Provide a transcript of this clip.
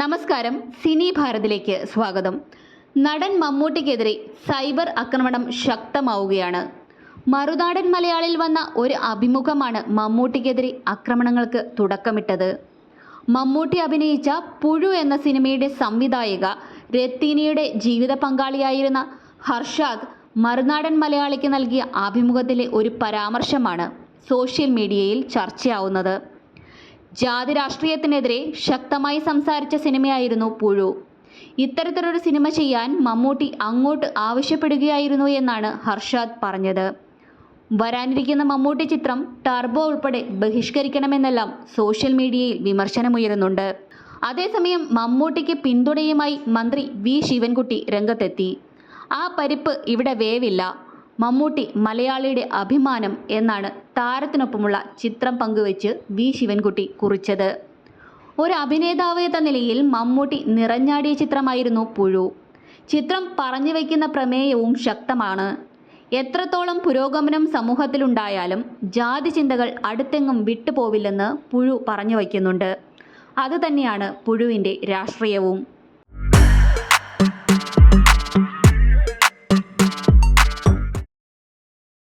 നമസ്കാരം സിനി ഭാരതിലേക്ക് സ്വാഗതം. നടൻ മമ്മൂട്ടിക്കെതിരെ സൈബർ ആക്രമണം ശക്തമാവുകയാണ്. മറുനാടൻ മലയാളിൽ വന്ന ഒരു അഭിമുഖമാണ് മമ്മൂട്ടിക്കെതിരെ ആക്രമണങ്ങൾക്ക് തുടക്കമിട്ടത്. മമ്മൂട്ടി അഭിനയിച്ച പുഴു എന്ന സിനിമയുടെ സംവിധായിക രത്തിനിയുടെ ജീവിത പങ്കാളിയായിരുന്ന ഹർഷാദ് മറുനാടൻ മലയാളിക്ക് നൽകിയ അഭിമുഖത്തിലെ ഒരു പരാമർശമാണ് സോഷ്യൽ മീഡിയയിൽ ചർച്ചയാവുന്നത്. ജാതി രാഷ്ട്രീയത്തിനെതിരെ ശക്തമായി സംസാരിച്ച സിനിമയായിരുന്നു പുഴു. ഇത്തരത്തിലൊരു സിനിമ ചെയ്യാൻ മമ്മൂട്ടി അങ്ങോട്ട് ആവശ്യപ്പെടുകയായിരുന്നു എന്നാണ് ഹർഷാദ് പറഞ്ഞത്. വരാനിരിക്കുന്ന മമ്മൂട്ടി ചിത്രം ടർബോ ഉൾപ്പെടെ ബഹിഷ്കരിക്കണമെന്നെല്ലാം സോഷ്യൽ മീഡിയയിൽ വിമർശനമുയരുന്നുണ്ട്. അതേസമയം മമ്മൂട്ടിക്ക് പിന്തുണയുമായി മന്ത്രി വി. ശിവൻകുട്ടി രംഗത്തെത്തി. ആ പരിപ്പ് ഇവിടെ വേവില്ല. മമ്മൂട്ടി മലയാളിയുടെ അഭിമാനം എന്നാണ് താരത്തിനൊപ്പമുള്ള ചിത്രം പങ്കുവെച്ച് വി. ശിവൻകുട്ടി കുറിച്ചത്. ഒരു അഭിനേതാവ് എന്ന നിലയിൽ മമ്മൂട്ടി നിറഞ്ഞാടിയ ചിത്രമായിരുന്നു പുഴു. ചിത്രം പറഞ്ഞു വയ്ക്കുന്ന പ്രമേയവും ശക്തമാണ്. എത്രത്തോളം പുരോഗമനം സമൂഹത്തിലുണ്ടായാലും ജാതി ചിന്തകൾ അടുത്തെങ്ങും വിട്ടുപോവില്ലെന്ന് പുഴു പറഞ്ഞു വയ്ക്കുന്നുണ്ട്. അതുതന്നെയാണ് പുഴുവിന്റെ രാഷ്ട്രീയവും.